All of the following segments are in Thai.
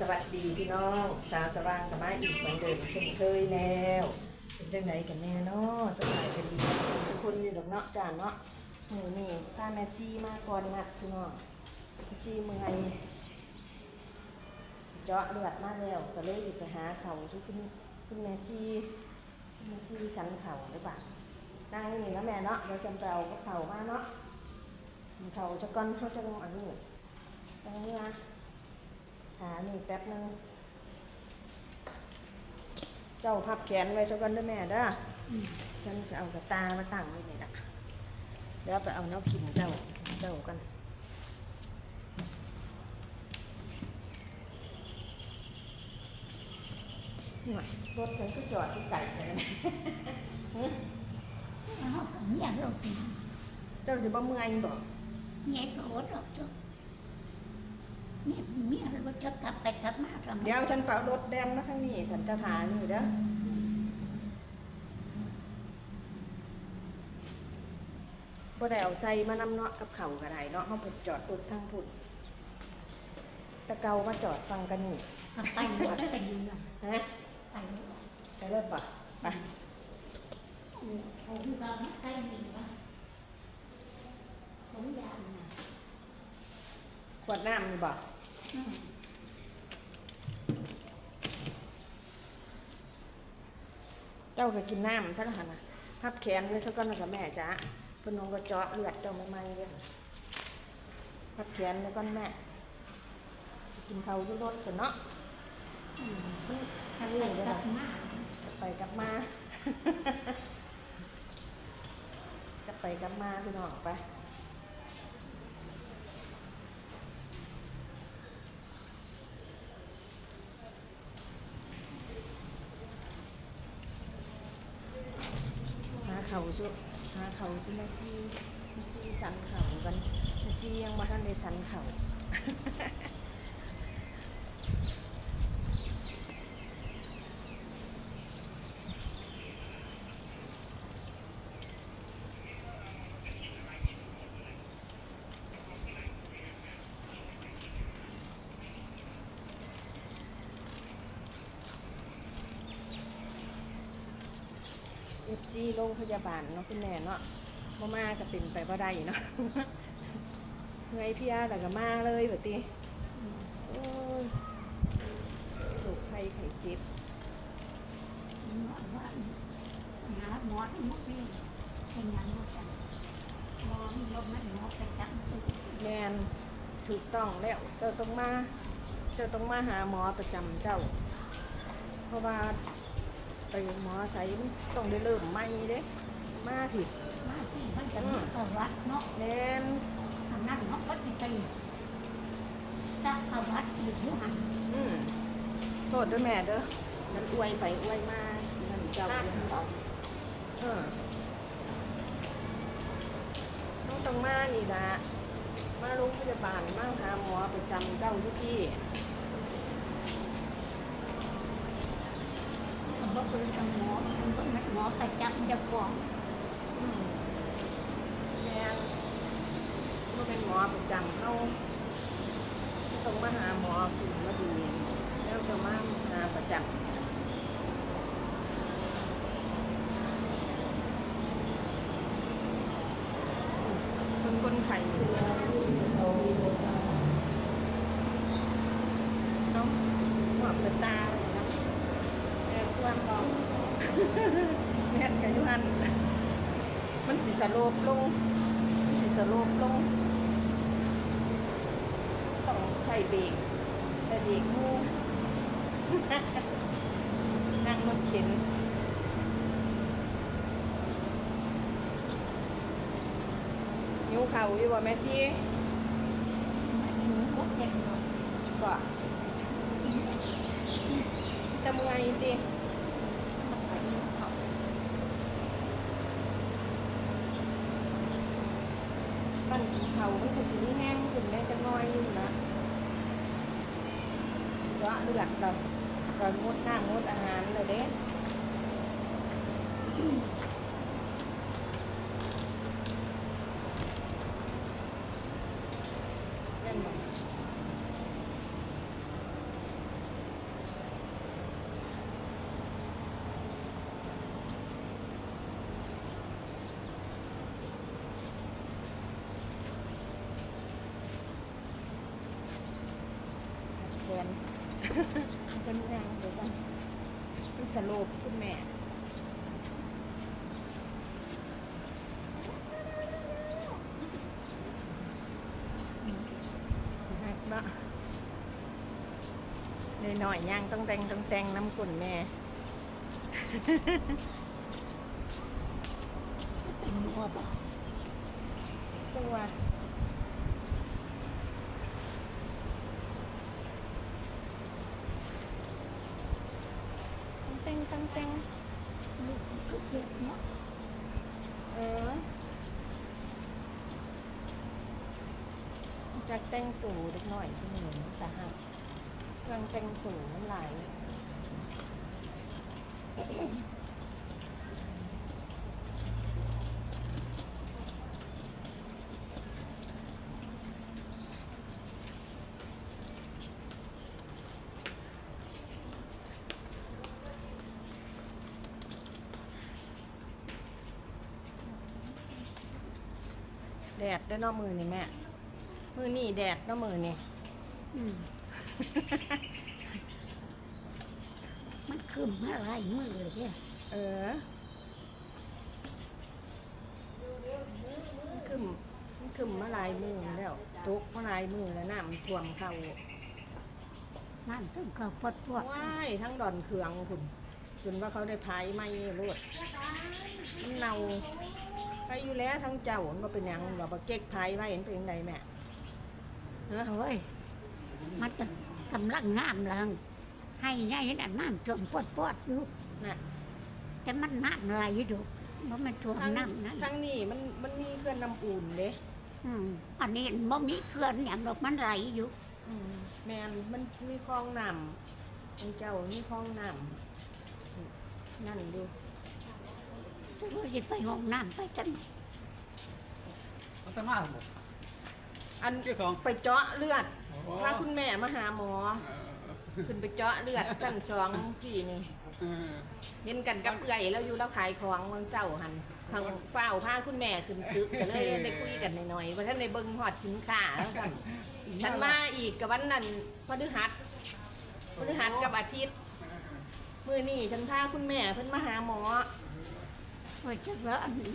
สวัสดีพี่น้องสาวสว่างสบมาอีกเหมือนเดิมเช่นเคยแล้วเป็นจังไดกันแน่เนาะสบายกันดีทุกคนอยู่ดอกเนาะจ้าเนาะมือนี่ตาแม่ชีมาก่อนงัดพี่น้องแม่ชีเมื่อยเจาะเลือดมาแล้วก็เลยไปหาเขาที่คุณคุณแม่ชีคุณแม่ชีสันเข่าหรือเปล่านั่งนี่แล้วแม่เนาะเดี๋ยวจำไปเอากับเข่ามาเนาะเขาจะก้อนเขาจะลงอันนี้ตรงนี้นะ หาหนึ่งแป๊บนึง เจ้าพับแขนไว้สักก่อนเด้วยแม่เด้ออฉันจะเอากระตามาตั้งไว้นี่แหละเดี๋ยวไปเอาน้ำกินเจ้าเจ้ากันหน่อยรถฉันก็จอดที่ไก่กันนะ Nó cũng nhà rồi thì เจ้าจะบ่เมื่อยบอก nghe cổ rồi chứ nghe nghe rồi cho cặp tay cặp má rồi เดี๋ยวฉันเป่ารถแดนมาทั้งนี้สันจะถานี่เด้อบ่ได้เอาใจมานำเนาะกับเขาก็ได้เนาะเขาเพิ่นจอดรถทั้งพุ่นแตะเกามาจอดฟังกันนี่ tay nó tay gì rồi ฮะ tay ไปเลิศปะไป không có tay gì nữa không ra nè ขวดน้ำนี่บ่ เจ้าก็กินน้ำสักหนน่ะพับแขนไว้สัก่อนกับแม่จ้าพนงก็เจาะเลือดเจ้าไม่ไหม้เลยพับแขนไว้ก้อนแม่ กินเขาวอยู่รถจ้ะเนาะอืมเพิ่นเด้อ cặp má ไปกลับมาจะไปกลับมาพี่น้องไป หา เขาสุหาเขาสุนาซีมาซีสันเขากันมาซียังมาทันได้สันเขา ซีโรงพยาบาลเนาะคุณแม่เนาะมามาก็เป็นไปบ่ได้เนาะไงพี่อาแต่ก็มาเลยแบบตีโอ้ยลูกไข้ไข้เจ็บ nó quá nhà mỏ nó mất đi cái nhà nó chẳng mỏ nó mất nó cái chẳng แมนถูกต้องแล้วเจ้าต้องมาเจ้าต้องมาหาหมอประจำเจ้า เพราะว่า ไปหมอใส่ต้องได้เริ่มใหม่เด้มาผิด má thì vẫn chẳng có vắt nó แมน thằng năng nó mất đi tiền ta có vắt thì thứ hành อืมโทษด้วยแม่เด้อมันอวยไปอวยมานั่นเจ้า ta เด้อ cũng có เออต้องต้องมานี่ละมาโรงพยาบาลมาหาหมอประจำเจ้าทุกที่ không có quyền trong ngõ không có mất ngõ ta chậm cho con อืมแม่นก็เป็นหมอประจำเขาต้องมาหาหมอคุณมาดีแล้วจะมาหาประจำคนคนไข้เนาะหัวเป็นตาเลยนะแม่ควรบอก แม่กับยุหันมันสิสโลปลงมันสิสโลปลง ต้องใช้เบรกแต่เบรกมูนั่งรถเข็นนิ้วเข่าอยู่บ่แม่ที่ mà những quốc gia rồi บ่แต่เมื่อยติ มันเขามันก็สิมีแห้งขึ้นแม่จะน้อยอยู่นะเพราะเลือดเราเรางดน้ำงดอาหารเลยเด้แม่นบ่ กันเป็นงานเดียวกันเป็นสโลปคุณแม่หักเนาะเลยหน่อยย่างต้องแต่งต้องแต่งน้ำกุ่นแม่เป็นหัวบ่ตัวต้อง แตงลูกเก็บเนาะเออจากแต่งตู่เล็กน้อยที่หนึ่งแต่หักเครื่องแต่งตู่น้ำไหล ดดได้อนอมือนี่แม่ มือนี่แดดเนอมือนี่อืมมันขึ้นมาหลายมือเลยเนี่ยเออขึ้นขึ้นมาหลายมือแล้วตุกมาหลายมือแล้วน้ำท่วมเข้านั่นต้องเขาปวดปวดว้ายทั้งดอนเคืองคุณจนว่าเขาได้พายไม่รวดมันเน่าไป อยู่แล้วทั้งเจ้ามันบ่เป็นหยังบอกว่าเก๊กพายไว้เห็นเป็นยังไงแม่ฮะเฮ้ยมันก็กำลังงามแลังให้ไงนั่นน้ำท่วมปวดปวดอยู่น่ะแต่มันน้ำไหลอยู่เพราะมันท่วมทั้งน้ำนั่นทั้งนี่มันมันมีเคลื่อนน้ำอุ่นเด้อืมอันนี้มันมีเคลื่อนอย่างดอกมันไหลอยู่อืมแมนมันมีคลองน้ำของเจ้ามีคลองน้ำนั่นดู เราจะไปห้องน้ำไปจังมันจะมาหมดอันที่สอง ไปเจาะเลือดอพาคุณแม่มาหาหมอ ขึ้นไปเจาะเลือดกันสองพี่นี่เออเห็นกันกับเอื่อยแล้วอยู่แล้วขายของวังเจ้าหันทางเฝ้าพาคุณแม่ขึ้นตึกก็เลยได้คุยกันหน่อยๆว่าท่านในเบิงหอดสินค้าแล้วกันฉันมาอีกกับวันนั้นพฤหัสพฤหัสกับอาทิตย์ มื่อนี่ฉันพาคุณแม่เพิ่นมาหาหมอ ว่าจะว่าอันนี้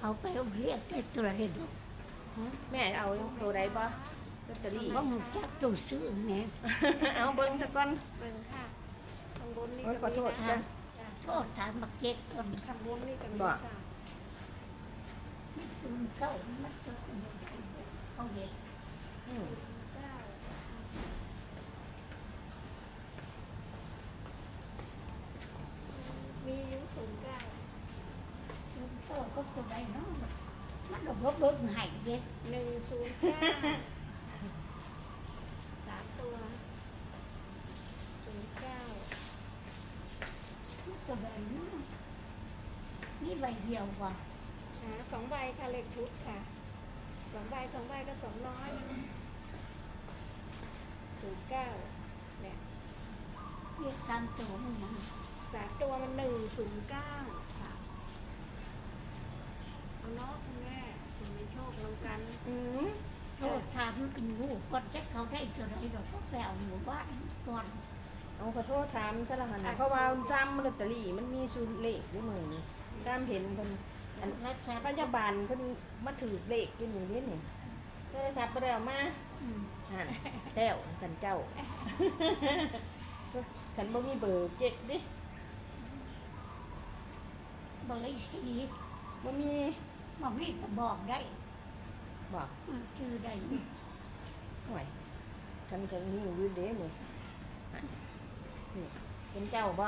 เอาไปเอาเรียกได้ตัวเห็นแม่เอาตัวใดบ่ลอตเตอรี่ว่ามึงจักตัวซื้อแม่เอาเบิ้งซะก่อนเบิ่งค่ะข้างบนนี่โอ้ยขก็อโทมีษค่ะจ้ะโทษทางมาเก็กคนข้างบนนี่ก็มีบ่ค่ะซึมเก้ามันจะเป็นยังไงเขาเห็น อืม เก้ามีอยุศูนย์เก้า ซึมเก้าก็ตัวใดเนาะ มันก็บ่เบิ่งให้เด็กหนึ่งศูนย์เก้าสามตัวศูนย์เก้ามันตัวใดเนาะนี่ใบเดียวว่ะหาสองใบค่ะเลขชุดค่ะสองใบสองใบก็สองร้อยศูนย์เก้าเนี่ยเรียกสามตัวมันนะสามตัวมันหนึ่งศูนย์เก้าค่ะเอาเนาะคุณแม่ มีโชคลงกันอืมโทษถามกันรู้ก่อนจะเขาได้ตัวใดดอกก็แปลหมู่บ้านก่อนเอาขอโทษถามซะละหันนะเพราะว่าจำลอตเตอรี่มันมีสูตรเลขด้วยมือนี่จำเห็นเพิ่นอันรักษาพยาบาลเพิ่นมาถือเลขอยู่นี่เด้นี่โทรศัพท์ไปแล้วมาอืมหันแล้วสันเจ้า ฉันบ่มีเบอร์เก็บดิบริสีบ่มี บางทีก็บอกได้บอกอืมชื่อได้ห่วยฉันก็มีอยู่เด้นี่นี่เป็นเจ้าบ่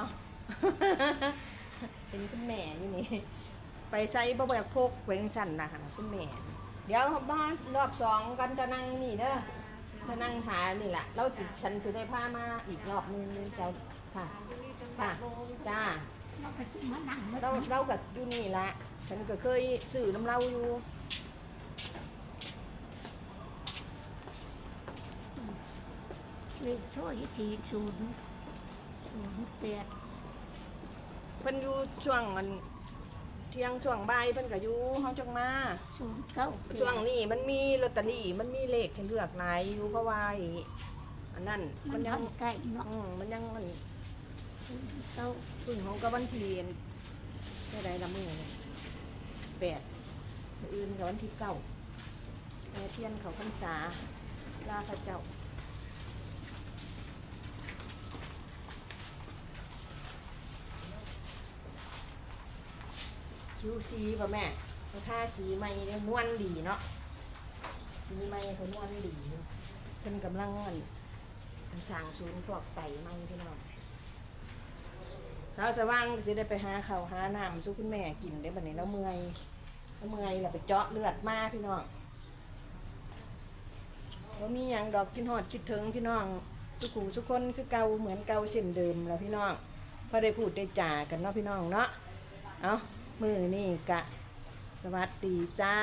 เป็นคุณแม่อยู่นี่ ไปใช้บ่แบบพกเวงสั่นนะค่ะคุณแม่ เดี๋ยวบ้านรอบสองกันจะนั่งนี่เด้อจะนั่งหานี่แหละแล้วสิฉันจะได้พามาอีกรอบนึงเจ้าค่ะที่นี่จังหวัดโบงจ้า เราไปที่มานั่งเราเรากับอยู่นี่ละฉันก็เคยสื่อน้ำเราอยู่เลขช่วยทีศูนย์ศูนย์แปดเพิ่นอยู่ช่วงมันเที่ยงช่วงบ่ายเพิ่นก็อยู่เฮาจังมาศูนย์เก้าช่วงนี้มันมีลอตเตอรี่มันมีเลขให้เลือกหลายอยู่เพราะว่าไอ้อันนั้นมัมันนยัยังงใกล้เนาะอืมมันยังมัน เต้าพึ่งของกับวันที่เท่าไรละมือเนี่ยแปดอื่นกับวันที่เก้าแม่เทียนเขาพรรษาลาพระเจ้าคิวซีป่ะแม่เขาท่าสีไม่เนี่ยนวลดีเนาะสีไม่เขานวลดีเนาะเพิ่นกำลังอันอันสั่งศูนย์ฟอกไตไม่พี่น้อง เราจะว่างจะได้ไปหาเขาวหาน้ำสู้คุณแม่กินได้บัดนี้แล้วเมื่อยแล้วเมื่อยเราไปเจาะเลือดมาพี่น้องว่ามีอย่างดอกกินหอดคิดถึงพี่น้องสุขูสุกคนคือเก่าเหมือนเก่าเช่นเดิมแล้วพี่น้องพอได้พูดได้จากันเนาะพี่น้องเนาะเอามือนี่กะ สวัสดีจ้า